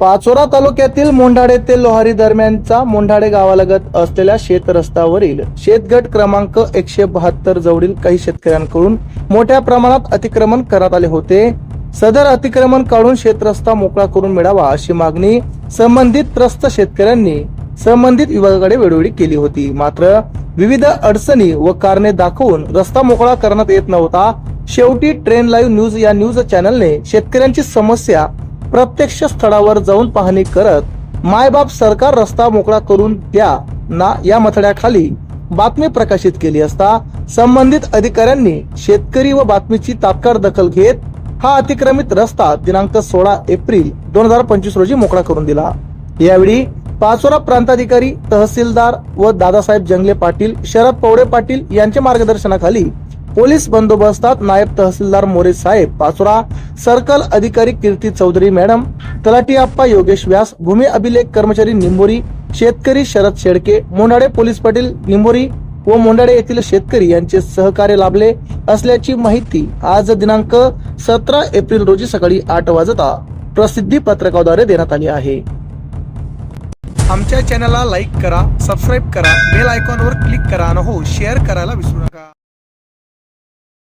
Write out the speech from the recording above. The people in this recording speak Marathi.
पाचोरा तालुक्यातील मोंढाडे ते लोहारी दरम्यानचा मोंढाडे गावालगत असलेल्या शेत रस्त्यावरील शेतगट क्रमांक एकशे बहात्तर जवळील काही शेतकऱ्यांकडून मोठ्या प्रमाणात अतिक्रमण करण्यात आले होते. सदर अतिक्रमण काढून शेतरस्ता मोकळा करून मिळावा अशी मागणी संबंधित त्रस्त शेतकऱ्यांनी संबंधित विभागाकडे वेळोवेळी केली होती. मात्र विविध अडचणी व कारणे दाखवून रस्ता मोकळा करण्यात येत नव्हता. शेवटी ट्रेन लाईव्ह न्यूज या न्यूज चॅनलने शेतकऱ्यांची समस्या प्रत्यक्ष स्थळावर जाऊन पाहणी करत मायबाप सरकार रस्ता मोकळा करून द्या ना या मथड्याखाली बातमी प्रकाशित केली असता संबंधित अधिकाऱ्यांनी शेतकरी व बातमीची तात्काळ दखल घेत हा अतिक्रमित रस्ता दिनांक सोळा एप्रिल दोन हजार पंचवीस रोजी मोकळा करून दिला. यावेळी पाचोरा प्रांताधिकारी तहसीलदार व दादासाहेब जंगले पाटील शरद पवडे पाटील यांच्या मार्गदर्शनाखाली पोलीस बंदोबस्तात नायब तहसीलदार मोरे साहेब पाचोरा सर्कल अधिकारी कीर्ती चौधरी मॅडम तलाटी आप्पा योगेश व्यास भूमी अभिलेख कर्मचारी निंबोरी शेतकरी शरद शेडके मोंढाडे पोलीस पाटील निंबोरी व मोंढाडे येथील शेतकरी यांचे सहकार्य लाभले असल्याची माहिती आज दिनांक सतरा एप्रिल रोजी सकाळी आठ वाजता प्रसिद्धी पत्रकाद्वारे देण्यात आली आहे. आमच्या चॅनलला लाईक करा सबस्क्राईब करा बेल आयकॉनवर क्लिक करा आणि हो शेअर करायला विसरू नका.